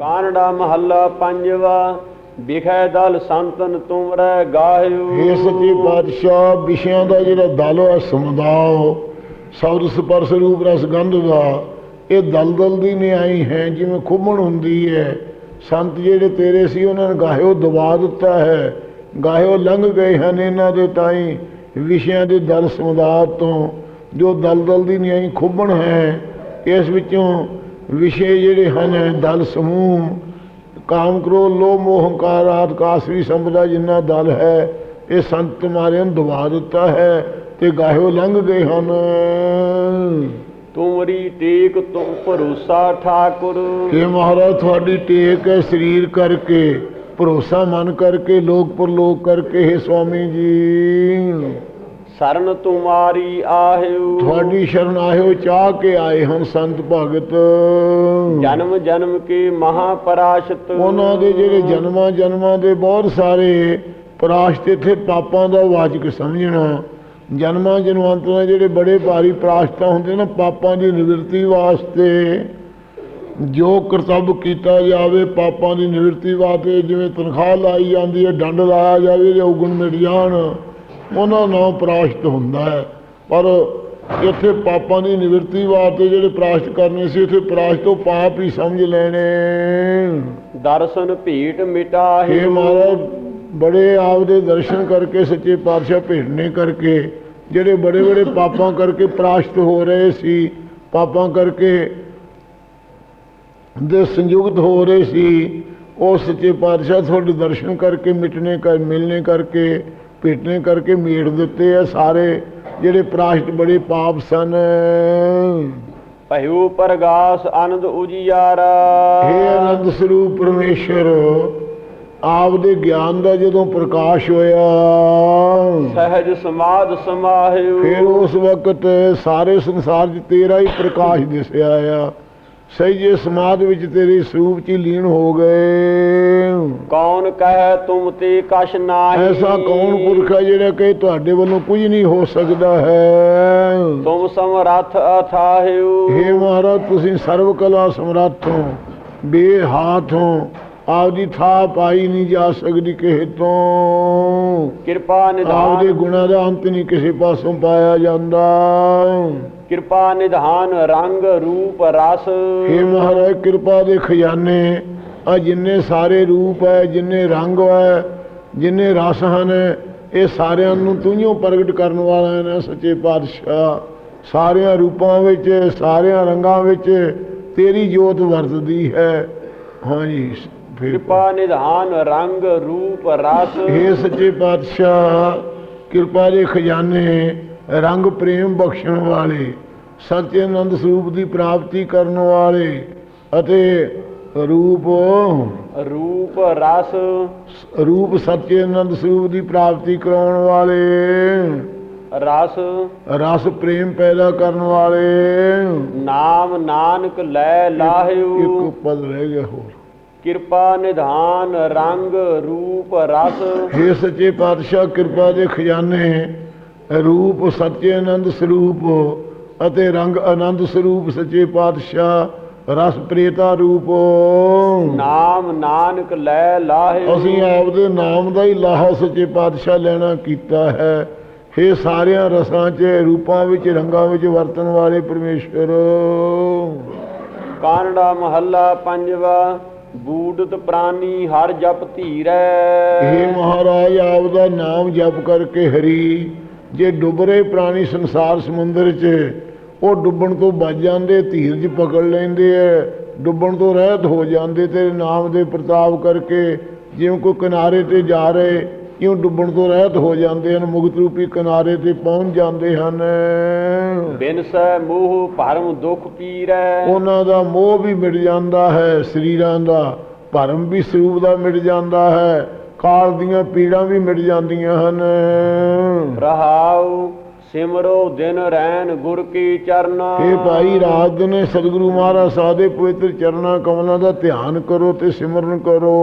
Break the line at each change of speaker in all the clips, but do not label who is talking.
ਕਾਨੜਾ ਮਹੱਲਾ ਪੰਜਵਾ, ਵਿਖੇ ਦਲ ਸੰਤਨ ਤੁਮਰੇ ਗਾਹਿਓ।
ਇਹ ਸੱਚੇ ਪਾਤਸ਼ਾਹ ਵਿਸ਼ਿਆਂ ਦਾ ਜਿਹੜਾ ਦਲ ਹੈ, ਸਮੁਦਾਇ, ਸ਼ਬਦ ਸਪਰਸ਼ ਰੂਪ ਰਸ ਗੰਧ ਦਾ, ਇਹ ਦਲਦਲ ਦੀ ਨਿਆਈ ਹੈ, ਜਿਵੇਂ ਖੁੰਮਣ ਹੁੰਦੀ ਹੈ। ਸੰਤ ਜਿਹੜੇ ਤੇਰੇ ਸੀ, ਉਹਨਾਂ ਨੇ ਗਾਹਿਓ ਦਬਾ ਦਿੱਤਾ ਹੈ। ਗਾਹਿਓ ਲੰਘ ਗਏ ਹਨ ਇਹਨਾਂ ਦੇ ਤਾਈ, ਵਿਸ਼ਿਆਂ ਦੇ ਦਲ ਸਮੁਦਾਇ ਤੋਂ। ਜੋ ਦਲਦਲ ਦੀ ਨਿਆਈ ਖੁੰਮਣ ਹੈ, ਇਸ ਵਿੱਚੋਂ ਵਿਸ਼ੇ ਜਿਹੜੇ ਹਨ ਦਲ ਸਮੂਹ ਕਾਮ ਕ੍ਰੋਧ ਲੋਭ ਮੋਹ ਹੰਕਾਰ ਆਦਿ ਕਾਸਰੀ ਸੰਪਦਾ ਜਿੰਨਾ ਦਲ ਹੈ ਇਹ ਸੰਤ ਤੁਮਾਰੇ ਨੂੰ ਦਬਾ ਦਿੱਤਾ ਹੈ ਤੇ ਗਾਹਿਓ ਲੰਘ ਗਏ ਹਨ
ਤੁਮਰੀ ਟੇਕ ਤੁਮ ਭਰੋਸਾ ਠਾਕੁਰ।
ਇਹ ਮਹਾਰਾਜ ਤੁਹਾਡੀ ਟੇਕ ਹੈ ਸਰੀਰ ਕਰਕੇ ਭਰੋਸਾ ਮਨ ਕਰਕੇ ਲੋਕ ਪਰਲੋਕ ਕਰਕੇ ਹੈ ਸੁਆਮੀ ਜੀ।
ਸਰਨ ਤੁਮਾਰੀ ਆਹਿਓ।
ਤੁਹਾਡੀ ਸ਼ਰਨ ਆਇਓ ਚਾਹ ਕੇ ਆਏ ਹਨ ਸੰਤ ਭਗਤ।
ਜਨਮ ਜਨਮ ਕੇ ਮਹਾਪਰਾਸ਼ਤ।
ਉਹਨਾਂ ਦੇ ਜਿਹੜੇ ਜਨਮਾਂ ਜਨਮਾਂ ਦੇ ਬਹੁਤ ਸਾਰੇ ਪ੍ਰਾਸ਼ਤ ਇੱਥੇ ਪਾਪਾਂ ਦਾ ਵਾਚਕ ਸਮਝਣਾ। ਜਨਮਾਂ ਜਨਮਾਂਤਰਾਂ ਜਿਹੜੇ ਬੜੇ ਭਾਰੀ ਪ੍ਰਾਸ਼ਤਾ ਹੁੰਦੇ ਨਾ ਪਾਪਾਂ ਦੀ ਨਿਵਰਤੀ ਵਾਸਤੇ ਜੋ ਕਰਤੱਵ ਕੀਤਾ ਜਾਵੇ ਪਾਪਾਂ ਦੀ ਨਿਵਰਤੀ ਵਾਸਤੇ ਜਿਵੇਂ ਤਨਖਾਹ ਲਾਈ ਜਾਂਦੀ ਹੈ ਡੰਡ ਲਾਇਆ ਜਾਵੇ ਜੇ ਉਗਣ ਮਿਟ ਜਾਣ। ਉਹਨਾਂ ਨਾਲ ਪ੍ਰਾਸ਼ਤ ਹੁੰਦਾ ਹੈ। ਪਰ ਇੱਥੇ ਪਾਪਾਂ ਦੀ ਨਿਵਰਤੀ ਵਾਸਤੇ ਜਿਹੜੇ ਪ੍ਰਾਸ਼ਤ ਕਰਨੇ ਸੀ ਇੱਥੇ ਪ੍ਰਾਸ਼ਤ ਤੋਂ ਪਾਪ ਹੀ ਸਮਝ ਲੈਣੇ।
ਦਰਸ਼ਨ ਭੇਟ
हे
ਮਿਟਾਹਿਓ
ਮਹਾਰਾਜ ਬੜੇ ਆਪ ਦੇ ਦਰਸ਼ਨ ਕਰਕੇ ਸੱਚੇ ਪਾਤਸ਼ਾਹ ਭੇਟਨੇ ਕਰਕੇ ਜਿਹੜੇ ਬੜੇ ਬੜੇ ਪਾਪਾਂ ਕਰਕੇ ਪ੍ਰਾਸ਼ਤ ਹੋ ਰਹੇ ਸੀ ਪਾਪਾਂ ਕਰਕੇ ਦੇ ਸੰਯੁਕਤ ਹੋ ਰਹੇ ਸੀ ਉਹ ਸੱਚੇ ਪਾਤਸ਼ਾਹ ਤੁਹਾਡੇ ਦਰਸ਼ਨ ਕਰਕੇ ਮਿਟਨੇ ਕਰ ਮਿਲਨੇ ਕਰਕੇ ਭੇਟਨੇ ਕਰਕੇ ਮੇਟ ਦਿੱਤੇ ਆ ਸਾਰੇ ਜਿਹੜੇ ਪ੍ਰਾਸ਼ਤ ਬੜੇ ਪਾਪ ਸਨ।
ਭਇਓ ਪ੍ਰਗਾਸ ਆਨੰਦ ਉਜਿਆਰਾ।
ਹੇ ਅਨੰਦ ਸਰੂਪ ਪਰਮੇਸ਼ਰ ਆਪ ਦੇ ਗਿਆਨ ਦਾ ਜਦੋਂ ਪ੍ਰਕਾਸ਼ ਹੋਇਆ
ਸਹਿਜ ਸਮਾਦ ਸਮਾਹਿਓ।
ਫਿਰ ਉਸ ਵਕਤ ਸਾਰੇ ਸੰਸਾਰ 'ਚ ਤੇਰਾ ਹੀ ਪ੍ਰਕਾਸ਼ ਦਿਸਿਆ ਆ। ਸਹਿਜੇ ਸਮਾਦ ਵਿੱਚ ਤੇਰੇ ਸਰੂਪ 'ਚ ਲੀਨ ਹੋ ਗਏ।
ਕੌਣ ਕਹੈ ਤੁਮ ਤੇ ਕਛ ਨਾਹੀ?
ਐਸਾ ਕੌਣ ਪੁਰਖ ਹੈ ਜਿਹੜਾ ਕਹੇ ਤੁਹਾਡੇ ਵੱਲੋਂ ਕੁਝ ਨਹੀਂ ਹੋ ਸਕਦਾ ਹੈ।
ਤੁਮ ਸਮਰੱਥ ਅਥਾਹਿਓ।
हे ਮਹਾਰਾਜ ਤੁਸੀਂ ਸਰਵ ਕਲਾ ਸਮਰੱਥ ਹੋ ਬੇਹਾਥ ਹੋ ਆਪਦੀ ਥਾਂ ਪਾਈ ਨਹੀਂ ਜਾ ਸਕਦੀ ਕਿਸੇ ਤੋਂ।
ਕਿਰਪਾ
ਆਪਦੇ
ਨਿਧਾਨ
ਗੁਣਾਂ ਦਾ ਅੰਤ ਨਹੀਂ ਕਿਸੇ ਪਾਸੋਂ ਪਾਇਆ ਜਾਂਦਾ।
ਕਿਰਪਾ ਨਿਧਾਨ ਰੰਗ ਰੂਪ ਰਸ।
हे ਮਹਾਰਾਜ ਕਿਰਪਾ ਦੇ ਖਜ਼ਾਨੇ ਆ ਜਿੰਨੇ ਸਾਰੇ ਰੂਪ ਹੈ ਜਿੰਨੇ ਰੰਗ ਹੈ ਜਿੰਨੇ ਰਸ ਹਨ ਇਹ ਸਾਰਿਆਂ ਨੂੰ ਤੂੰ ਹੀ ਓ ਪ੍ਰਗਟ ਕਰਨ ਵਾਲਾ ਹੈ ਨਾ ਸੱਚੇ ਪਾਤਸ਼ਾਹ। ਸਾਰਿਆਂ ਰੂਪਾਂ ਵਿੱਚ ਸਾਰਿਆਂ ਰੰਗਾਂ ਵਿੱਚ ਤੇਰੀ ਜੋਤ ਵਰਤਦੀ ਹੈ। ਹਾਂਜੀ ਫਿਰ
ਕਿਰਪਾ ਨਿਧਾਨ ਰੰਗ ਰੂਪ ਰਸ।
हे ਸੱਚੇ ਪਾਤਸ਼ਾਹ ਕਿਰਪਾ ਦੇ ਖਜ਼ਾਨੇ ਰੰਗ ਪ੍ਰੇਮ ਬਖਸ਼ਣ ਵਾਲੇ ਸੱਚੇ ਆਨੰਦ ਸਰੂਪ ਦੀ ਪ੍ਰਾਪਤੀ ਕਰਨ ਵਾਲੇ ਅਤੇ ਰੂਪ
ਰੂਪ ਰਸ।
ਰੂਪ ਸੱਚੇ ਆਨੰਦ ਸਰੂਪ ਦੀ ਪ੍ਰਾਪਤੀ ਕਰਾਉਣ ਵਾਲੇ
ਰਸ।
ਰਸ ਪ੍ਰੇਮ ਪੈਦਾ ਕਰਨ ਵਾਲੇ।
ਨਾਮ ਨਾਨਕ ਲੈ ਲਾਹਿਓ
ਇੱਕ ਪਦ ਰਹਿ ਗਿਆ ਹੋਰ।
ਕਿਰਪਾ ਨਿਧਾਨ ਰੰਗ ਰੂਪ ਰਸ।
हे ਸੱਚੇ ਪਾਤਸ਼ਾਹ ਕਿਰਪਾ ਦੇ ਖਜ਼ਾਨੇ ਰੂਪ ਸੱਚੇ ਆਨੰਦ ਸਰੂਪ ਅਤੇ ਰੰਗ ਆਨੰਦ ਸਰੂਪ ਸੱਚੇ ਪਾਤਸ਼ਾਹ ਰਸ ਪ੍ਰੇਤਾ ਰੂਪ।
ਨਾਮ ਨਾਨਕ ਲੈ ਲਾਹਿਓ
ਅਸੀਂ ਆਪਦੇ ਨਾਮ ਦਾ ਹੀ ਲਾਹਾ ਸੱਚੇ ਪਾਤਸ਼ਾਹ ਲੈਣਾ ਕੀਤਾ ਹੈ। हे ਸਾਰਿਆਂ ਰਸਾਂ 'ਚ ਰੂਪਾਂ ਵਿੱਚ ਰੰਗਾਂ ਵਿੱਚ ਵਰਤਣ ਵਾਲੇ ਪਰਮੇਸ਼ਵਰ।
ਕਾਨੜਾ ਮਹੱਲਾ ਪੰਜਵਾ ਬੂਡਤ ਪ੍ਰਾਨੀ ਹਰ ਜਪ ਧੀਰੈ।
हे ਮਹਾਰਾਜ ਆਪ ਦਾ ਨਾਮ ਜਪ ਕਰਕੇ ਹਰੀ। ਜੇ ਡੁੱਬ ਰਹੇ ਪ੍ਰਾਣੀ ਸੰਸਾਰ ਸਮੁੰਦਰ 'ਚ ਉਹ ਡੁੱਬਣ ਤੋਂ ਬਚ ਜਾਂਦੇ ਧੀਰਜ ਪਕੜ ਲੈਂਦੇ ਐ। ਡੁੱਬਣ ਤੋਂ ਰਹਿਤ ਹੋ ਜਾਂਦੇ ਤੇਰੇ ਨਾਮ ਦੇ ਪ੍ਰਤਾਪ ਕਰਕੇ ਜਿਵੇਂ ਕੋਈ ਕਿਨਾਰੇ ਤੇ ਜਾ ਰਹੇ ਕਿਉਂ ਡੁੱਬਣ ਤੋਂ ਰਹਿਤ ਹੋ ਜਾਂਦੇ ਹਨ ਮੁਕਤ ਰੂਪੀ ਕਿਨਾਰੇ ਤੇ ਪਹੁੰਚ ਜਾਂਦੇ ਹਨ।
ਬਿਨਸੈ ਮੋਹ ਭਰਮ ਦੁਖ ਪੀਰੈ।
ਉਹਨਾਂ ਦਾ ਮੋਹ ਵੀ ਮਿਟ ਜਾਂਦਾ ਹੈ ਸਰੀਰਾਂ ਦਾ ਭਰਮ ਵੀ ਸਰੂਪ ਦਾ ਮਿਟ ਜਾਂਦਾ ਹੈ। ਕਾਲ ਦੀਆਂ ਪੀੜਾਂ ਵੀ ਮਿਟ ਜਾਂਦੀਆਂ ਹਨ।
ਰਹਾਉ ਸਿਮਰੋ ਦਿਨ ਰੈਨ ਗੁਰ ਕੀ ਚਰਨ।
ਇਹ ਭਾਈ ਰਾਤ ਦਿਨੇ ਸਤਿਗੁਰੂ ਮਹਾਰਾਜ ਸਾਹਿਬ ਦੇ ਪਵਿੱਤਰ ਚਰਨਾਂ ਕਮਲਾਂ ਦਾ ਧਿਆਨ ਕਰੋ ਤੇ ਸਿਮਰਨ ਕਰੋ।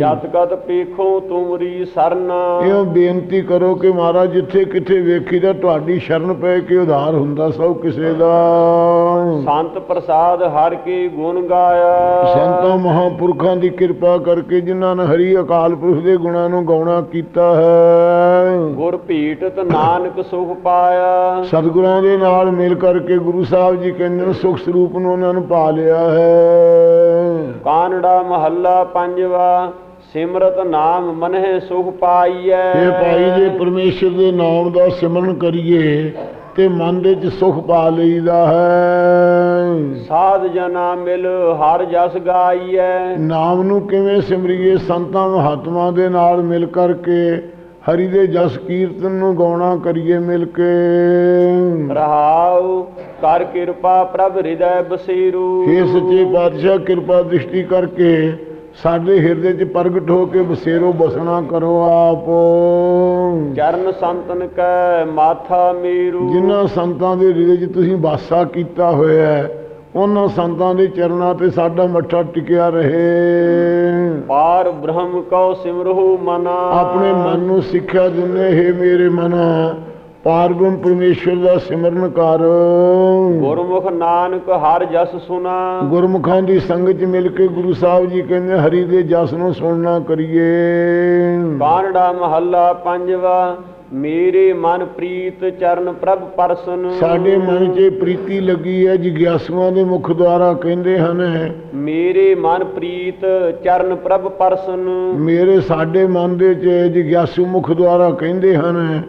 ਜਤ ਕਤ ਪੀਖੋ ਤੁਮਰੀ ਸਰਨ।
ਇਹ ਬੇਨਤੀ ਕਰੋ ਕਿ ਮਹਾਰਾਜ ਜਿੱਥੇ ਕਿੱਥੇ ਵੇਖੀਦਾ ਤੁਹਾਡੀ ਸ਼ਰਨ ਪੈ ਕੇ ਉਧਾਰ ਹੁੰਦਾ ਸਭ ਕਿਸੇ ਦਾ।
ਸੰਤ ਪ੍ਰਸਾਦ ਹਰ ਕੀ ਗੁਣ ਗਾਇਆ।
ਸੰਤਾਂ ਮਹਾਂਪੁਰਖਾਂ ਦੀ ਕਿਰਪਾ ਕਰਕੇ ਜਿਨ੍ਹਾਂ ਨੇ ਹਰੀ ਅਕਾਲ ਪੁਰਖ ਦੇ ਗੁਣਾਂ ਨੂੰ ਗਾਉਣਾ ਕੀਤਾ ਹੈ।
ਗੁਰ ਭੀਟਤ ਨਾਨਕ ਸੁਖ ਪਾਇਆ।
ਸਤਿਗੁਰਾਂ ਦੇ ਨਾਲ ਮਿਲ ਕਰਕੇ ਗੁਰੂ ਸਾਹਿਬ ਜੀ ਕਹਿੰਦੇ ਨੇ ਸੁਖ ਸਰੂਪ ਨੂੰ ਉਹਨਾਂ ਨੂੰ ਪਾ ਲਿਆ ਹੈ।
ਕਾਨੜਾ ਮਹੱਲਾ ਪੰਜਵਾ ਸਿਮਰਤ ਨਾਮ ਮਨਹਿ ਸੁਖ ਪਾਈਐ।
ਇਹ ਭਾਈ ਜੇ ਪਰਮੇਸ਼ਰ ਦੇ ਨਾਮ ਦਾ ਸਿਮਰਨ ਕਰੀਏ ਤੇ ਮਨ ਦੇ ਵਿੱਚ ਸੁਖ ਪਾ ਲਈਦਾ ਹੈ।
ਸਾਧ ਜਨਾ ਮਿਲ ਹਰ ਜਸ ਗਾਈਐ।
ਨਾਮ ਨੂੰ ਕਿਵੇਂ ਸਿਮਰੀਏ ਸੰਤਾਂ ਮਹਾਤਮਾ ਦੇ ਨਾਲ ਮਿਲ ਕਰਕੇ ਹਰੀ ਦੇ ਜਸ ਕੀਰਤਨ ਨੂੰ ਗਾਉਣਾ ਕਰੀਏ ਮਿਲ ਕੇ।
ਰਹਾਉ ਕਰ ਕਿਰਪਾ ਪ੍ਰਭ ਹਿਰਦੈ ਬਸੀਰੂ।
हे ਸੱਚੇ ਪਾਤਸ਼ਾਹ ਕਿਰਪਾ ਦ੍ਰਿਸ਼ਟੀ ਕਰਕੇ ਸਾਡੇ ਹਿਰਦੇ 'ਚ ਪ੍ਰਗਟ ਹੋ ਕੇ ਬਸੇਰੋ ਬਸਣਾ ਕਰੋ ਆਪ।
ਚਰਨ ਸੰਤਨ ਕੈ ਮਾਥਾ ਮੇਰੂ।
ਜਿਨ੍ਹਾਂ ਸੰਤਾਂ ਦੇ ਹਿਰਦੇ 'ਚ ਤੁਸੀਂ ਵਾਸਾ ਕੀਤਾ ਹੋਇਆ ਹੈ ਉਹਨਾਂ ਸੰਤਾਂ ਦੇ ਚਰਨਾਂ ਤੇ ਸਾਡਾ ਮੱਠਾ ਟਿਕਿਆ ਰਹੇ।
ਪਾਰ ਬ੍ਰਹਮ ਕਉ ਸਿਮਰਹੁ ਮਨਾ।
ਆਪਣੇ ਮਨ ਨੂੰ ਸਿੱਖਿਆ ਦਿੰਦੇ ਹੈ ਮੇਰੇ ਮਨਾ। ਪਾਰਬ੍ਰਹਮ ਪਰਮੇਸ਼ਰ ਦਾ ਸਿਮਰਨ ਕਰ।
ਗੁਰਮੁਖ ਨਾਨਕ ਹਰ ਜਸ ਸੁਨਾ।
ਗੁਰਮੁਖਾਂ ਦੀ ਸੰਗਤ 'ਚ ਮਿਲ ਕੇ ਗੁਰੂ ਸਾਹਿਬ ਜੀ ਕਹਿੰਦੇ ਹਰੀ ਦੇ ਜਸ ਨੂੰ ਸੁਣਨਾ ਕਰੀਏ।
ਕਾਨੜਾ ਮਹੱਲਾ ਪੰਜਵਾ। ਮੇਰੇ ਮਨ ਪ੍ਰੀਤ ਚਰਨ ਪ੍ਰਭ ਪਰਸਨ।
ਸਾਡੇ ਮਨ 'ਚ ਪ੍ਰੀਤੀ ਲੱਗੀ ਹੈ ਜਿਗਿਆਸੂਆਂ ਦੇ ਮੁਖ ਦੁਆਰਾ ਕਹਿੰਦੇ ਹਨ।
ਮੇਰੇ ਮਨ ਪ੍ਰੀਤ ਚਰਨ ਪ੍ਰਭ ਪਰਸਨ।
ਮੇਰੇ ਸਾਡੇ ਮਨ ਦੇ 'ਚ ਜਿਗਿਆਸੂ ਮੁਖ ਦੁਆਰਾ ਕਹਿੰਦੇ ਹਨ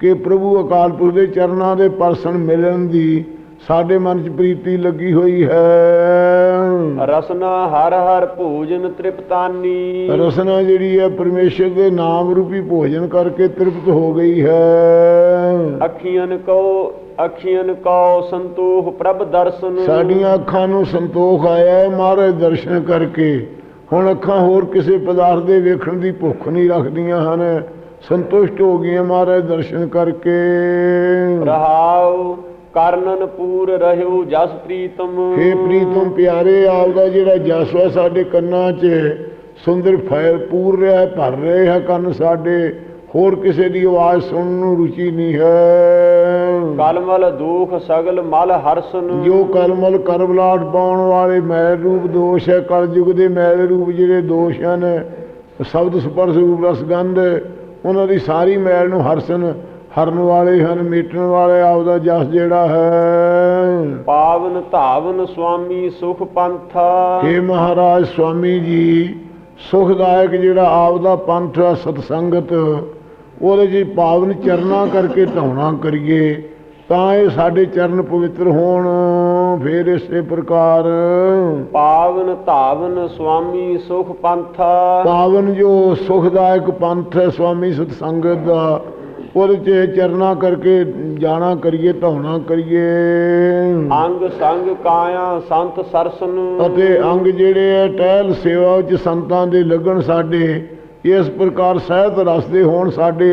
ਕਿ ਪ੍ਰਭੂ ਅਕਾਲ ਪੁਰਖ ਦੇ ਚਰਨਾਂ ਦੇ ਪਰਸਨ ਮਿਲਣ ਦੀ ਸਾਡੇ ਮਨ 'ਚ ਪ੍ਰੀਤੀ ਲੱਗੀ ਹੋਈ ਹੈ।
ਰਸਨਾ ਹਰ ਹਰ ਭੋਜਨ ਤ੍ਰਿਪਤਾਨੀ।
ਰਸਨਾ ਜਿਹੜੀ ਹੈ ਪਰਮੇਸ਼ਰ ਦੇ ਨਾਮ ਰੂਪੀ ਭੋਜਨ ਕਰਕੇ ਤ੍ਰਿਪਤ ਹੋ ਗਈ ਹੈ।
ਅੱਖੀਆਂ ਕੋ ਅੱਖੀਆਂ ਕੋ ਸੰਤੋਖ ਪ੍ਰਭ ਦਰਸ਼ਨ।
ਸਾਡੀਆਂ ਅੱਖਾਂ ਨੂੰ ਸੰਤੋਖ ਆਇਆ ਹੈ ਮਹਾਰਾਜ ਦਰਸ਼ਨ ਕਰਕੇ। ਹੁਣ ਅੱਖਾਂ ਹੋਰ ਕਿਸੇ ਪਦਾਰਥ ਦੇ ਵੇਖਣ ਦੀ ਭੁੱਖ ਨਹੀਂ ਰੱਖਦੀਆਂ ਹਨ। ਸੰਤੁਸ਼ਟ ਹੋ ਗਈਆਂ ਮਹਾਰਾਜ ਦਰਸ਼ਨ ਕਰਕੇ।
ਰਹਾਉ ਕਰਨਨ ਪੂਰ ਰਹਿਓ ਜਸ ਪ੍ਰੀਤਮ।
ਹੇ ਪ੍ਰੀਤਮ ਪਿਆਰੇ ਆਪਦਾ ਜਿਹੜਾ ਜਸ ਹੈ ਸਾਡੇ ਕੰਨਾਂ 'ਚ ਸੁੰਦਰ ਫੈਲ ਪੂਰ ਰਿਹਾ ਹੈ ਭਰ ਰਹੇ ਹੈ ਕੰਨ ਸਾਡੇ। ਹੋਰ ਕਿਸੇ ਦੀ ਆਵਾਜ਼ ਸੁਣਨ ਨੂੰ ਰੁਚੀ ਨਹੀਂ ਹੈ।
ਕਲਮਲ ਦੁਖ ਸਗਲ ਮਲ ਹਰਸਨ।
ਜੋ ਕਲਮਲ ਕਰਬਲਾਟ ਪਾਉਣ ਵਾਲੇ ਮੈਲ ਰੂਪ ਦੋਸ਼ ਹੈ ਕਲਯੁਗ ਦੇ ਮੈਲ ਰੂਪ ਜਿਹੜੇ ਦੋਸ਼ ਹਨ ਸ਼ਬਦ ਸਪਰਸ਼ ਰੂਪ ਰਸ ਗੰਧ ਉਹਨਾਂ ਦੀ ਸਾਰੀ ਮੈਲ ਨੂੰ ਹਰਸਨ। ਹਰਨ ਵਾਲੇ ਹਨ ਮੇਟਣ ਵਾਲੇ ਆਪਦਾ ਜਸ ਜਿਹੜਾ ਹੈ।
ਪਾਵਨ ਧਾਵਨ ਸੁਆਮੀ ਸੁਖ ਪੰਥਾ।
हे ਮਹਾਰਾਜ ਸੁਆਮੀ ਜੀ ਸੁਖਦਾਇਕ ਜਿਹੜਾ ਆਪਦਾ ਪੰਥ ਹੈ ਸਤਸੰਗਤ ਉਹਦੇ ਜੀ ਪਾਵਨ ਚਰਨਾ ਕਰਕੇ ਧਾਉਣਾ ਕਰੀਏ ਤਾਂ ਇਹ ਸਾਡੇ ਚਰਨ ਪਵਿੱਤਰ ਹੋਣ ਫੇਰ ਇਸੇ ਪ੍ਰਕਾਰ।
ਪਾਵਨ ਧਾਵਨ ਸੁਆਮੀ ਸੁਖ ਪੰਥਾ।
ਪਾਵਨ ਜੋ ਸੁਖਦਾਇਕ ਪੰਥ ਹੈ ਸੁਆਮੀ ਸਤਸੰਗਤ ਦਾ ਉਹਦੇ ਚ ਚਰਨਾ ਕਰਕੇ ਜਾਣਾ ਕਰੀਏ ਧਾਉਣਾ ਕਰੀਏ।
ਅੰਗ ਸੰਗ ਕਾਇਆ ਸੰਤ ਸਰਸਨ।
ਅਤੇ ਅੰਗ ਜਿਹੜੇ ਹੈ ਟਹਿਲ ਸੇਵਾ ਵਿੱਚ ਸੰਤਾਂ ਦੇ ਲੱਗਣ ਸਾਡੇ ਇਸ ਪ੍ਰਕਾਰ ਸਹਿਤ ਰਸਦੇ ਹੋਣ ਸਾਡੇ।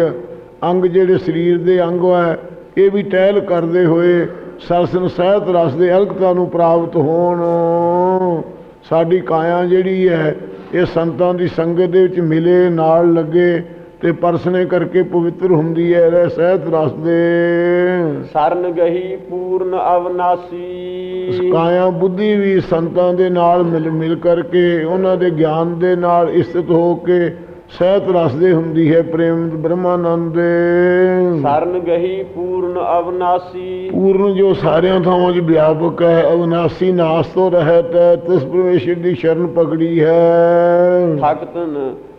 ਅੰਗ ਜਿਹੜੇ ਸਰੀਰ ਦੇ ਅੰਗ ਹੈ ਇਹ ਵੀ ਟਹਿਲ ਕਰਦੇ ਹੋਏ ਸਰਸਨ ਸਹਿਤ ਰਸਦੇ ਅਲਕਤਾ ਨੂੰ ਪ੍ਰਾਪਤ ਹੋਣ। ਸਾਡੀ ਕਾਇਆ ਜਿਹੜੀ ਹੈ ਇਹ ਸੰਤਾਂ ਦੀ ਸੰਗਤ ਦੇ ਵਿੱਚ ਮਿਲੇ ਨਾਲ ਲੱਗੇ। ਤੇ ਪਰਸਨੇ ਕਰਕੇ ਪਵਿੱਤਰ ਹੁੰਦੀ ਹੈ ਇਹ ਸਹਿਤ ਰਸਦੇ।
ਸਰਨ ਗਹੀ ਪੂਰਨ ਅਵਨਾਸੀ।
ਕਾਇਆ ਬੁੱਧੀ ਵੀ ਸੰਤਾਂ ਦੇ ਨਾਲ ਮਿਲ ਮਿਲ ਕਰਕੇ ਉਹਨਾਂ ਦੇ ਗਿਆਨ ਦੇ ਨਾਲ ਇਸਤਿਤ ਹੋ ਕੇ ਸਹਿਤ ਰਸਦੇ ਹੁੰਦੀ ਹੈ ਪ੍ਰੇਮ ਬ੍ਰਹਮਾਨੰਦ। ਦੇ
ਸਰਨ ਗਹੀ ਪੂਰਨ ਅਵਨਾਸੀ।
ਪੂਰਨ ਜੋ ਸਾਰਿਆਂ ਥਾਵਾਂ 'ਚ ਵਿਆਪਕ ਹੈ ਅਵਨਾਸੀ ਨਾਸ ਤੋਂ ਰਹਿਤ ਹੈ ਤਿਸ ਪਰਮੇਸ਼ਰ ਦੀ ਸ਼ਰਨ ਪਕੜੀ ਹੈ।
ਥਕਤ ਨ ਉਹ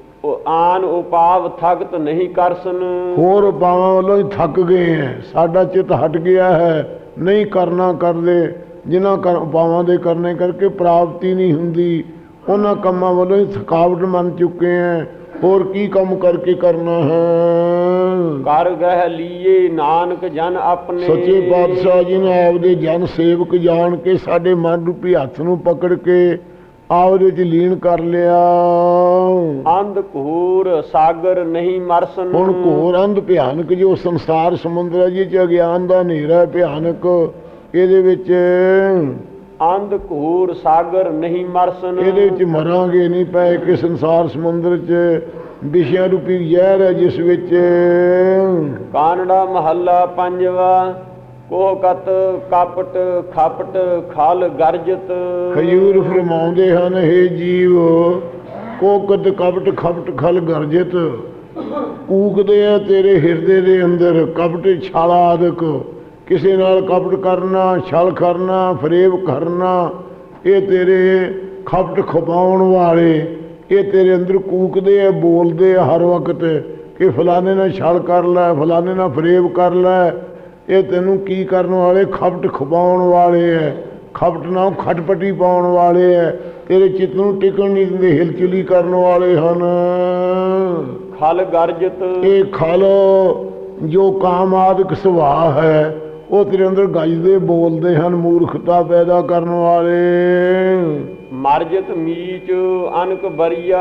ਆਨ ਉਪਾਵ ਥਕਤ ਨਹੀਂ ਕਰਸਨ।
ਹੋਰ ਉਪਾਵਾਂ ਵੱਲੋਂ ਹੀ ਥੱਕ ਗਏ ਹੈ ਸਾਡਾ ਚਿੱਤ ਹਟ ਗਿਆ ਹੈ। ਨਹੀਂ ਕਰਨਾ ਕਰਦੇ। ਜਿਨ੍ਹਾਂ ਕਰ ਉਪਾਵਾਂ ਦੇ ਕਰਨੇ ਕਰਕੇ ਪ੍ਰਾਪਤੀ ਨਹੀਂ ਹੁੰਦੀ। ਉਹਨਾਂ ਕੰਮਾਂ ਵੱਲੋਂ ਹੀ ਥਕਾਵਟ ਮੰਨ ਚੁੱਕੇ ਹੈ ਹੋਰ ਕੀ ਕੰਮ ਕਰਕੇ ਕਰਨਾ ਹੈ?
ਕਰ ਗਹਿ ਲੀਏ ਨਾਨਕ ਜਨ ਆਪਣੇ।
ਸੱਚੇ ਪਾਤਸ਼ਾਹ ਜੀ ਨੇ ਆਪਦੇ ਜਨ ਸੇਵਕ ਜਾਣ ਕੇ ਸਾਡੇ ਮਨ ਰੂਪੀ ਹੱਥ ਨੂੰ ਪਕੜ ਕੇ ਆਪਦੇ ਚ ਲੀਨ ਕਰ ਲਿਆ।
ਅੰਧ ਘੂਰ ਸਾਗਰ ਨਹੀਂ ਮਰਸਨ।
ਹੁਣ ਘੋਰ ਅੰਧ ਭਿਆਨਕ ਜੋ ਸੰਸਾਰ ਸਮੁੰਦਰ ਹੈ ਜਿਹ ਚ ਅਗਿਆਨ ਦਾ ਹਨੇਰਾ ਭਿਆਨਕ। ਇਹਦੇ ਵਿੱਚ
ਅੰਧ ਘੂਰ ਸਾਗਰ ਨਹੀਂ ਮਰਸਨ।
ਇਹਦੇ ਵਿੱਚ ਮਰਾਂਗੇ ਨਹੀਂ ਪਏ ਕਿ ਸੰਸਾਰ ਸਮੁੰਦਰ ਚ ਵਿਸ਼ਿਆਂ ਰੂਪੀ ਜ਼ਹਿਰ ਹੈ ਜਿਸ ਵਿੱਚ।
ਕਾਨੜਾ ਮਹੱਲਾ ਪੰਜਵਾ। ਕੋਹ ਕਾਪਟ ਖਾਪਟ ਖਲ ਗਰਜਤ।
ਖਜੂਰ ਫਰਮਾਉਂਦੇ ਹਨ हे ਜੀਵ ਕੋਕਤ ਕਪਟ ਖਪਟ ਖਲ ਗਰਜਿਤ। ਕੂਕਦੇ ਆ ਤੇਰੇ ਹਿਰਦੇ ਦੇ ਅੰਦਰ, ਕਪਟ ਛਾਲਾ ਆਦਿਕ। ਕਿਸੇ ਨਾਲ ਕਪਟ ਕਰਨਾ, ਛਲ ਕਰਨਾ ਫਰੇਬ ਕਰਨਾ ਇਹ ਤੇਰੇ ਖਪਟ ਖਪਾਉਣ ਵਾਲੇ। ਇਹ ਤੇਰੇ ਅੰਦਰ ਕੂਕਦੇ ਆ, ਬੋਲਦੇ ਆ ਹਰ ਵਕਤ ਕਿ ਫਲਾਣੇ ਨਾਲ ਛਲ ਕਰ ਲੈ, ਫਲਾਣੇ ਨਾਲ ਫਰੇਬ ਕਰ ਲੈ ਇਹ ਤੈਨੂੰ ਕੀ ਕਰਨ ਵਾਲੇ? ਖਪਟ ਖਪਾਉਣ ਵਾਲੇ ਐ। ਖਪਟ ਨਾਲ ਖਟਪਟੀ ਪਾਉਣ ਵਾਲੇ ਐ। ਤੇਰੇ ਚਿੱਤ ਨੂੰ ਟਿਕਣ ਨਹੀਂ ਦਿੰਦੇ ਹਿਲਚੁਲੀ ਕਰਨ ਵਾਲੇ ਹਨ।
ਖਲ ਗਰਜਤ।
ਇਹ ਖਲ ਜੋ ਕਾਮ ਆਦਿਕ ਸੁਭਾਅ ਹੈ ਉਹ ਤੇਰੇ ਅੰਦਰ ਗੱਜਦੇ ਬੋਲਦੇ ਹਨ ਮੂਰਖਤਾ ਪੈਦਾ ਕਰਨ ਵਾਲੇ।
ਮਰਜਤ ਮੀਚ ਅਨਕ ਬਰੀਆ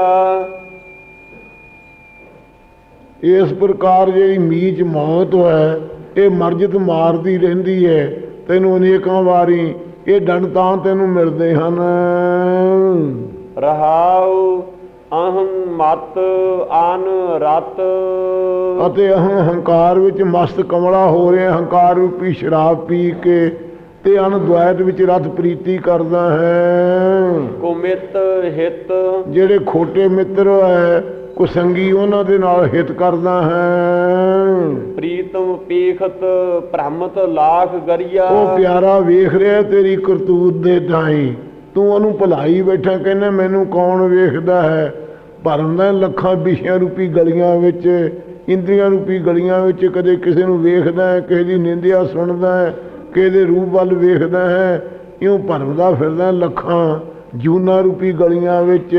ਇਸ ਪ੍ਰਕਾਰ ਜਿਹੜੀ ਮੀਚ ਮੌਤ ਹੈ ਇਹ ਮਰਜਤ ਮਾਰਦੀ ਰਹਿੰਦੀ ਹੈ ਤੈਨੂੰ ਅਨੇਕਾਂ ਵਾਰੀ ਇਹ ਦੰਡ ਤਾਂ ਤੈਨੂੰ ਮਿਲਦੇ ਹਨ।
ਰਹਾਉ ਅਹੰ ਮਤ ਅਨ ਰਤ।
ਅਤੇ ਅਹੰ ਹੰਕਾਰ ਵਿੱਚ ਮਸਤ ਕਮਲਾ ਹੋ ਰਿਹਾ ਹੰਕਾਰ ਰੂਪੀ ਸ਼ਰਾਬ ਪੀ ਕੇ ਤੇ ਅਨਦਵੈਤ ਵਿੱਚ ਰਤ ਪ੍ਰੀਤੀ ਕਰਦਾ ਹੈ।
ਕੁਮਿਤ ਹਿਤ।
ਜਿਹੜੇ ਖੋਟੇ ਮਿੱਤਰ ਹੈ ਕੁਸੰਗੀ ਉਹਨਾਂ ਦੇ ਨਾਲ ਹਿਤ ਕਰਦਾ ਹੈ।
ਪ੍ਰੀਤਮ ਪੀਖਤ ਭ੍ਰਮਤ ਲਾਖ ਗਰੀਆ।
ਉਹ ਪਿਆਰਾ ਵੇਖ ਰਿਹਾ ਤੇਰੀ ਕਰਤੂਤ ਦੇ ਤਾਈ। ਤੂੰ ਉਹਨੂੰ ਭੁਲਾਈ ਬੈਠਾ ਕਹਿੰਦਾ ਮੈਨੂੰ ਕੌਣ ਵੇਖਦਾ ਹੈ? ਭਰਮਦਾ ਲੱਖਾਂ ਵਿਸ਼ਿਆਂ ਰੂਪੀ ਗਲੀਆਂ ਵਿੱਚ ਇੰਦਰੀਆਂ ਰੂਪੀ ਗਲੀਆਂ ਵਿੱਚ ਕਦੇ ਕਿਸੇ ਨੂੰ ਵੇਖਦਾ ਹੈ ਕਿਸੇ ਦੀ ਨਿੰਦਿਆ ਸੁਣਦਾ ਹੈ ਕਿਸੇ ਦੇ ਰੂਪ ਵੱਲ ਵੇਖਦਾ ਹੈ। ਇਉਂ ਭਰਮਦਾ ਫਿਰਦਾ ਲੱਖਾਂ ਜੂਨਾ ਰੂਪੀ ਗਲੀਆਂ ਵਿੱਚ।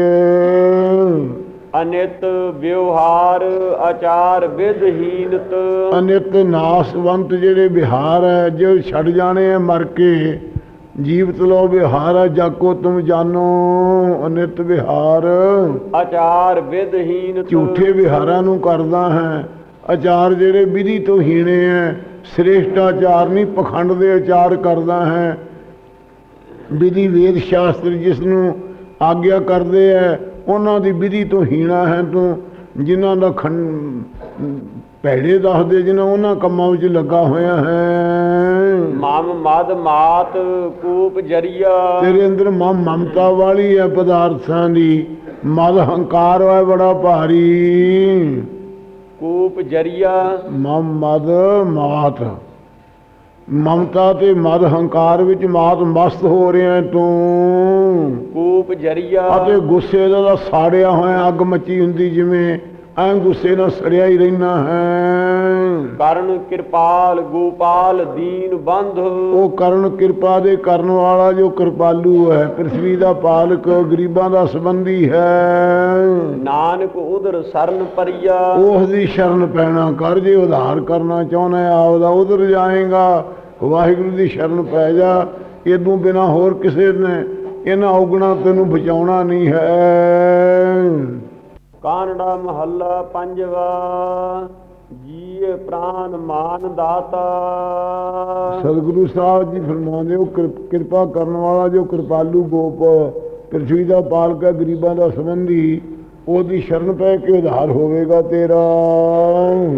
ਅਨਿਤ ਵਿਵਹਾਰ ਆਚਾਰ ਵਿਧਹੀਨਤ।
ਅਨਿਤ ਨਾਸਵੰਤ ਜਿਹੜੇ ਵਿਹਾਰ ਹੈ ਜੋ ਛੱਡ ਜਾਣੇ ਆ ਮਰ ਕੇ ਜੀਵਤ ਲੋ ਵਿਹਾਰ ਹੈ ਜਾਕੋ ਤੁਮ ਜਾਨੋ ਅਨਿਤ ਵਿਹਾਰ।
ਆਚਾਰ ਵਿਧਹੀਨਤ।
ਝੂਠੇ ਵਿਹਾਰਾਂ ਨੂੰ ਕਰਦਾ ਹੈ। ਆਚਾਰ ਜਿਹੜੇ ਵਿਧੀ ਤੋਂ ਹੀਣੇ ਹੈ ਸ੍ਰੇਸ਼ਟ ਆਚਾਰ ਨਹੀਂ ਪਖੰਡ ਦੇ ਆਚਾਰ ਕਰਦਾ ਹੈ। ਵਿਧੀ ਵੇਦ ਸ਼ਾਸਤਰ ਜਿਸ ਨੂੰ ਆਗਿਆ ਕਰਦੇ ਹੈ ਉਹਨਾਂ ਦੀ ਵਿਧੀ ਤੋਂ ਹੀਣਾ ਹੈ ਤੂੰ ਜਿਨ੍ਹਾਂ ਦਾ ਖੰ ਭੈੜੇ ਦੱਸਦੇ ਜਿਨ੍ਹਾਂ ਉਹਨਾਂ ਕੰਮਾਂ ਵਿੱਚ ਲੱਗਾ ਹੋਇਆ ਹੈ।
ਮਮ ਮਦ ਮਾਤ ਕੂਪ ਜਰੀਆ।
ਤੇਰੇ ਅੰਦਰ ਮਮ ਮਮਤਾ ਵਾਲੀ ਹੈ ਪਦਾਰਥਾਂ ਦੀ ਮਦ ਹੰਕਾਰ ਹੈ ਬੜਾ ਭਾਰੀ।
ਕੂਪ ਜਰੀਆ।
ਮਮ ਮਦ ਮਾਤ। ਮਮਤਾ ਤੇ ਮਦ ਹੰਕਾਰ ਵਿੱਚ ਮਾਤ ਮਸਤ ਹੋ ਰਿਹਾ ਤੂੰ।
ਕੂਪ ਜਰੀਆ।
ਅਤੇ ਗੁੱਸੇ ਦਾ ਸਾੜਿਆ ਹੋਇਆ ਅੱਗ ਮੱਚੀ ਹੁੰਦੀ ਜਿਵੇਂ ਐਂ ਗੁੱਸੇ ਨਾਲ ਸੜਿਆ ਹੀ ਰਹਿਣਾ ਹੈ।
ਕਰਨ ਕਿਰਪਾਲ ਗੋਪਾਲ ਦੀਨ ਬੰਧ।
ਉਹ ਕਰਨ ਕਿਰਪਾ ਦੇ ਕਰਨ ਵਾਲਾ ਜੋ ਕਿਰਪਾਲੂ ਹੈ ਪ੍ਰithvi ਦਾ ਪਾਲਕ ਗਰੀਬਾਂ ਦਾ ਸੰਬੰਧੀ ਹੈ।
ਨਾਨਕ ਉਦਰ ਸਰਨ ਪਰਿਆ।
ਉਸ ਦੀ ਸ਼ਰਨ ਪੈਣਾ ਕਰ ਜੇ ਉਧਾਰ ਕਰਨਾ ਚਾਹੁੰਦਾ ਹੈ, ਆਪਦਾ ਉਧਰ ਜਾਏਗਾ ਵਾਹਿਗੁਰੂ ਦੀ ਸ਼ਰਨ ਪੈ ਜਾ। ਇਦੋਂ ਬਿਨਾ ਹੋਰ ਕਿਸੇ ਨੇ ਇਹਨਾਂ ਔਗਣਾ ਤੈਨੂੰ ਬਚਾਉਣਾ ਨਹੀਂ ਹੈ।
ਕਾਨੜਾ ਮਹੱਲਾ ਪੰਜਵਾ। ਜੀਏ ਪ੍ਰਾਨ ਮਾਨ ਦਾਤਾ।
ਸਤਿਗੁਰੂ ਸਾਹਿਬ ਜੀ ਫਰਮਾਉਂਦੇ ਉਹ ਕਿਰਪ- ਕਰਨ ਵਾਲਾ ਜੋ ਕਿਰਪਾਲੂ ਗੋਪ ਪ੍ਰithvi ਦਾ ਪਾਲਕ ਹੈ ਗਰੀਬਾਂ ਦਾ ਸੰਬੰਧੀ ਉਹਦੀ ਸ਼ਰਨ ਪੈ ਕੇ ਉਧਾਰ ਹੋਵੇਗਾ ਤੇਰਾ।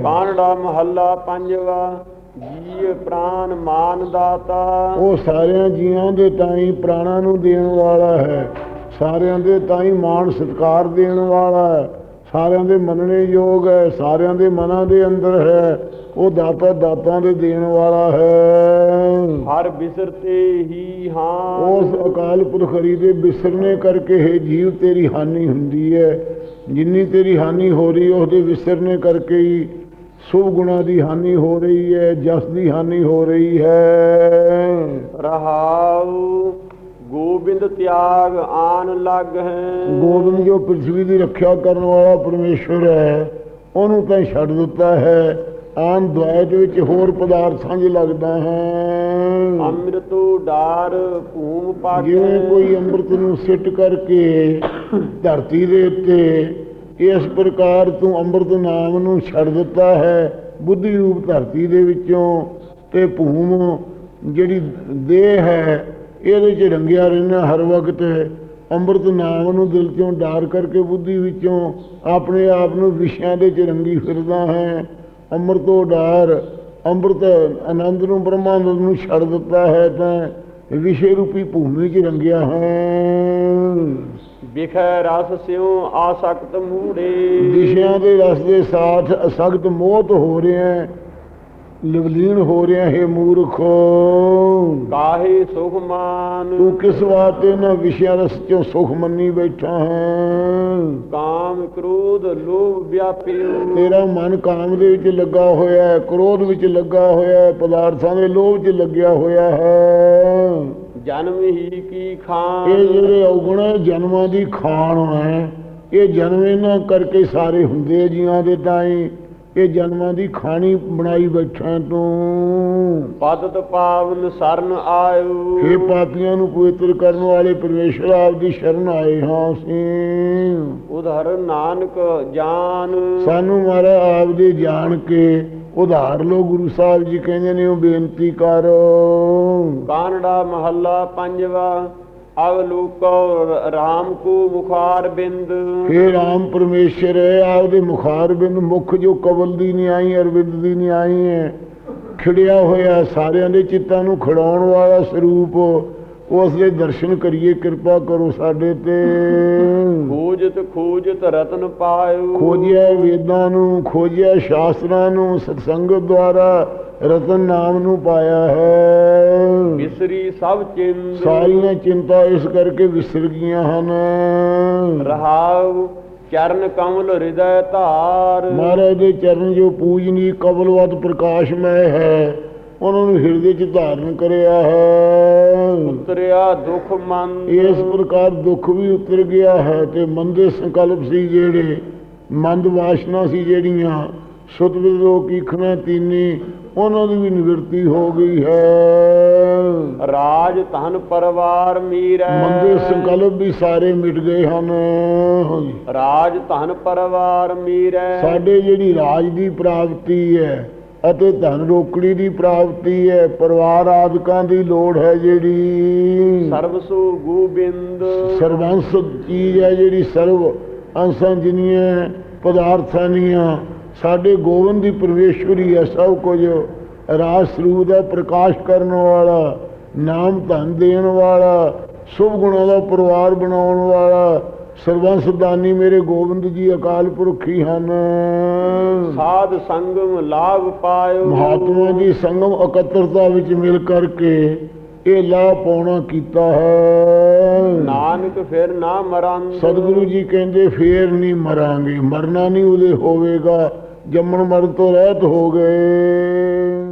ਕਾਨੜਾ ਮਹੱਲਾ ਪੰਜਵਾ ਜੀਏ ਪ੍ਰਾਨ ਮਾਨ ਦਾਤਾ।
ਉਹ ਸਾਰਿਆਂ ਜੀਵਾਂ ਦੇ ਤਾਈਂ ਪ੍ਰਾਣਾਂ ਨੂੰ ਦੇਣ ਵਾਲਾ ਹੈ ਸਾਰਿਆਂ ਦੇ ਤਾਈਂ ਮਾਣ ਸਤਿਕਾਰ ਦੇਣ ਵਾਲਾ ਹੈ। ਸਾਰਿਆਂ ਦੇ ਮੰਨਣੇ ਯੋਗ ਹੈ ਸਾਰਿਆਂ ਦੇ ਮਨਾਂ ਦੇ ਅੰਦਰ ਹੈ ਉਹ ਦਾਤਾ ਦਾਤਾਂ ਦੇ ਦੇਣ ਵਾਲਾ ਹੈ।
ਹਰ ਬਿਸਰਤੇ ਹੀ ਹਾਂ।
ਉਸ ਅਕਾਲ ਪੁਰਖ ਦੇ ਵਿਸਰਨੇ ਕਰਕੇ ਹੈ ਜੀਵ ਤੇਰੀ ਹਾਨੀ ਹੁੰਦੀ ਹੈ। ਜਿੰਨੀ ਤੇਰੀ ਹਾਨੀ ਹੋ ਰਹੀ ਉਹਦੇ ਵਿਸਰਨੇ ਕਰਕੇ ਹੀ ਸੁਭ ਗੁਣਾ ਦੀ ਹਾਨੀ ਹੋ ਰਹੀ ਹੈ ਜਸ ਦੀ ਹਾਨੀ ਹੋ ਰਹੀ ਹੈ।
ਰਹਾਉ ਗੋਬਿੰਦ ਤਿਆਗ ਆਨ ਲੱਗ ਹੈ।
ਗੋਬਿੰਦ ਜੋ ਪ੍ਰithvi ਦੀ ਰੱਖਿਆ ਕਰਨ ਵਾਲਾ ਪਰਮੇਸ਼ਵਰ ਹੈ ਉਹਨੂੰ ਤਾਂ ਛੱਡ ਦਿੱਤਾ ਹੈ। ਆਨ ਦੁਆਇਤ ਵਿੱਚ ਹੋਰ ਪਦਾਰਥਾਂ 'ਚ ਲੱਗਦਾ ਹੈ।
ਅੰਮ੍ਰਿਤੋ ਡਾਰ ਭੂਮ ਪਾਟੈ
ਜਿਵੇਂ ਕੋਈ ਅੰਮ੍ਰਿਤ ਨੂੰ ਸਿੱਟ ਕਰਕੇ ਧਰਤੀ ਦੇ ਉੱਤੇ ਇਸ ਪ੍ਰਕਾਰ ਤੂੰ ਅੰਮ੍ਰਿਤ ਨਾਮ ਨੂੰ ਛੱਡ ਦਿੱਤਾ ਹੈ ਬੁੱਧੀ ਰੂਪ ਧਰਤੀ ਦੇ ਵਿੱਚੋਂ ਤੇ ਭੂਮ ਜਿਹੜੀ ਦੇਹ ਹੈ ਇਹਦੇ 'ਚ ਰੰਗਿਆ ਰਹਿਣਾ ਹਰ ਵਕਤ। ਅੰਮ੍ਰਿਤ ਨਾਮ ਨੂੰ ਦਿਲ ਚੋਂ ਡਾਰ ਕਰਕੇ ਬੁੱਧੀ ਵਿੱਚੋਂ ਆਪਣੇ ਆਪ ਨੂੰ ਵਿਸ਼ਿਆਂ ਦੇ 'ਚ ਰੰਗੀ ਫਿਰਦਾ ਹੈ। ਅੰਮ੍ਰਿਤੋ ਡਾਰ ਅੰਮ੍ਰਿਤ ਆਨੰਦ ਨੂੰ ਬ੍ਰਹਮਾਨੰਦ ਨੂੰ ਛੱਡ ਦਿੱਤਾ ਹੈ ਤਾਂ ਵਿਸ਼ੇ ਰੂਪੀ ਭੂਮੀ 'ਚ ਰੰਗਿਆ ਹੈ।
ਵਿਖੈ ਰਸ ਸਿਉ ਆਸਕਤ ਮੂੜੇ।
ਵਿਸ਼ਿਆਂ ਦੇ ਰਸ ਦੇ ਸਾਥ ਅਸਖਤ ਮੋਹਤ ਹੋ ਰਿਹਾ ਹੈ। ਲਵਲੀਨ ਹੋ ਰਿਹਾ ਹੈ ਮੂਰਖੋ।
ਕਾਹੇ ਸੁਖ ਮਾਨ?
ਤੂੰ ਕਿਸ ਵਾਤੇ ਨਾ ਵਿਸ਼ਿਆਂ ਰਸ ਚੋਂ ਸੁਖ ਮੰਨੀ ਬੈਠਾ ਹੈ?
ਕਾਮ ਕ੍ਰੋਧ ਲੋਭ ਵਿਆਪਿਓ।
ਤੇਰਾ ਮਨ ਕਾਮ ਦੇ ਵਿੱਚ ਲੱਗਾ ਹੋਇਆ ਹੈ ਕ੍ਰੋਧ ਵਿੱਚ ਲੱਗਾ ਹੋਇਆ ਹੈ ਪਦਾਰਥਾਂ ਦੇ ਲੋਭ 'ਚ ਲੱਗਿਆ ਹੋਇਆ ਹੈ।
ਜਨਮ ਹੀ ਕੀ ਖਾਨ?
ਇਹ ਜਿਹੜੇ ਔਗਣ ਜਨਮਾਂ ਦੀ ਖਾਣ ਹੈ। ਇਹ ਜਨਮ ਇਹਨਾਂ ਕਰਕੇ ਸਾਰੇ ਹੁੰਦੇ ਜੀਆਂ ਦੇ ਤਾਈ। ਇਹ ਜਨਮਾਂ ਦੀ ਖਾਣੀ ਬਣਾਈ ਬੈਠਾ ਤੂੰ।
ਪਦਤ ਪਾਵਨ ਸਰਨ ਆਇਓ।
ਇਹ ਪਾਪੀਆਂ ਨੂੰ ਪਵਿੱਤਰ ਕਰਨ ਵਾਲੇ ਪਰਮੇਸ਼ਰ ਆਪ ਦੀ ਸ਼ਰਨ ਆਏ ਹਾਂ ਅਸੀਂ।
ਉਧਰ ਨਾਨਕ ਜਾਨ।
ਸਾਨੂੰ ਮਾਰਾ ਆਪ ਦੇ ਜਾਣ ਕੇ ਉਧਾਰ ਲੋ ਗੁਰੂ ਸਾਹਿਬ ਜੀ ਕਹਿੰਦੇ ਨੇ ਉਹ ਬੇਨਤੀ ਕਰ।
ਕਾਨੜਾ ਮਹੱਲਾ ਪੰਜਵਾ। ਅਵਲੋਕੋ ਰਾਮ ਕੋ ਮੁਖਾਰ ਬਿੰਦ।
हे ਰਾਮ ਪਰਮੇਸ਼ਰ ਆਪਦੇ ਮੁਖਾਰ ਬਿੰਦ ਮੁਖ ਜੋ ਕਵਲ ਦੀ ਨਹੀਂ ਆਈ ਅਰਵਿੰਦ ਦੀ ਨਹੀਂ ਆਈ ਹੈ। ਖਿੜਿਆ ਹੋਇਆ ਸਾਰਿਆਂ ਦੇ ਚਿੱਤਾਂ ਨੂੰ ਖਿਡਾਉਣ ਵਾਲਾ ਸਰੂਪ ਉਸ ਦੇ ਦਰਸ਼ਨ ਕਰੀਏ ਕਿਰਪਾ ਕਰੋ ਸਾਡੇ ਤੇ।
ਖੋਜਤ ਖੋਜਤ ਰਤਨ ਪਾਇਓ।
ਖੋਜਿਆ ਵੇਦਾਂ ਨੂੰ ਖੋਜਿਆ ਸ਼ਾਸਤਰਾਂ ਨੂੰ ਸਤਸੰਗ ਦੁਆਰਾ ਰਤਨ ਨਾਮ ਨੂੰ ਪਾਇਆ ਹੈ।
ਬਿਸਰੀ ਸਭ ਚਿੰਦ।
ਸਾਰੀਆਂ ਚਿੰਤਾ ਇਸ ਕਰਕੇ ਵਿਸਰ ਗਈਆਂ ਹਨ।
ਰਹਾਉ ਚਰਨ ਕਮਲ ਹਿਰਦੈ ਧਾਰ।
ਮਹਾਰਾਜ ਦੇ ਚਰਨ ਜੋ ਪੂਜਨੀ ਕਬਲਵਤ ਪ੍ਰਕਾਸ਼ਮੈ ਹੈ ਉਹਨਾਂ ਨੂੰ ਹਿਰਦੇ 'ਚ ਧਾਰਨ ਕਰਿਆ ਹੈ।
ਉਤਰਿਆ ਦੁਖ ਮਨ
ਇਸ ਪ੍ਰਕਾਰ ਦੁੱਖ ਵੀ ਉਤਰ ਗਿਆ ਹੈ ਤੇ ਮੰਦੇ ਸੰਕਲਪ ਸੀ ਜਿਹੜੇ ਮੰਦ ਵਾਸ਼ਨਾ ਸੀ ਜਿਹੜੀਆਂ ਸੁਤ ਵਿਦੋ ਕੀਖਣਾ ਤੀਨੀ ਉਹਨਾਂ ਦੀ ਵੀ ਨਿਵਰਤੀ ਹੋ ਗਈ ਹੈ।
ਰਾਜ ਧਨ ਪਰਿਵਾਰ ਮੀਰੈ।
ਮੰਦੇ ਸੰਕਲਪ ਵੀ ਸਾਰੇ ਮਿਟ ਗਏ ਹਨ।
ਰਾਜ ਧਨ ਪਰਿਵਾਰ ਮੀਰੈ।
ਸਾਡੇ ਜਿਹੜੀ ਰਾਜ ਦੀ ਪ੍ਰਾਪਤੀ ਹੈ ਅਤੇ ਧਨ ਰੋਕੜੀ ਦੀ ਪ੍ਰਾਪਤੀ ਹੈ ਪਰਿਵਾਰ ਆਦਿਕਾਂ ਦੀ ਲੋੜ ਹੈ ਜਿਹੜੀ।
ਸਰਬਸੂ ਗੋਬਿੰਦ।
ਸਰਵੰਸ ਚੀਜ਼ ਹੈ ਜਿਹੜੀ ਸਰਵ ਅੰਸਾਂ ਜਿਨੀਆਂ ਪਦਾਰਥਾਂ ਦੀਆਂ ਸਾਡੇ ਗੋਬਿੰਦ ਦੀ ਪਰਮੇਸ਼ਵਰੀ ਹੈ ਸਭ ਕੁਝ। ਰਾਜ ਸਰੂਪ ਦਾ ਪ੍ਰਕਾਸ਼ ਕਰਨ ਵਾਲਾ ਨਾਮ ਧਨ ਦੇਣ ਵਾਲਾ ਸੁਭ ਗੁਣਾਂ ਦਾ ਪਰਿਵਾਰ ਬਣਾਉਣ ਵਾਲਾ ਸਰਵੰਸ ਦਾਨੀ ਮੇਰੇ ਗੋਬਿੰਦ ਜੀ ਅਕਾਲ ਪੁਰਖੀ ਹਨ।
ਸਾਧ ਸੰਗਮ ਲਾਭ ਪਾਇਓ।
ਮਹਾਤਮਾ ਦੀ ਸੰਗਮ ਇਕੱਤਰਤਾ ਵਿੱਚ ਮਿਲ ਕਰਕੇ ਇਹ ਲਾਭ ਪਾਉਣਾ ਕੀਤਾ ਹੈ।
ਨਾਨਕ ਫਿਰ ਨਾ ਮਰੰਦ
ਸਤਿਗੁਰੂ ਜੀ ਕਹਿੰਦੇ ਫੇਰ ਨਹੀਂ ਮਰਾਂਗੇ ਮਰਨਾ ਨਹੀਂ ਉਹਦੇ ਹੋਵੇਗਾ। ਜੰਮਣ ਮਰਨ ਤੋਂ ਰਹਿਤ ਹੋ ਗਏ।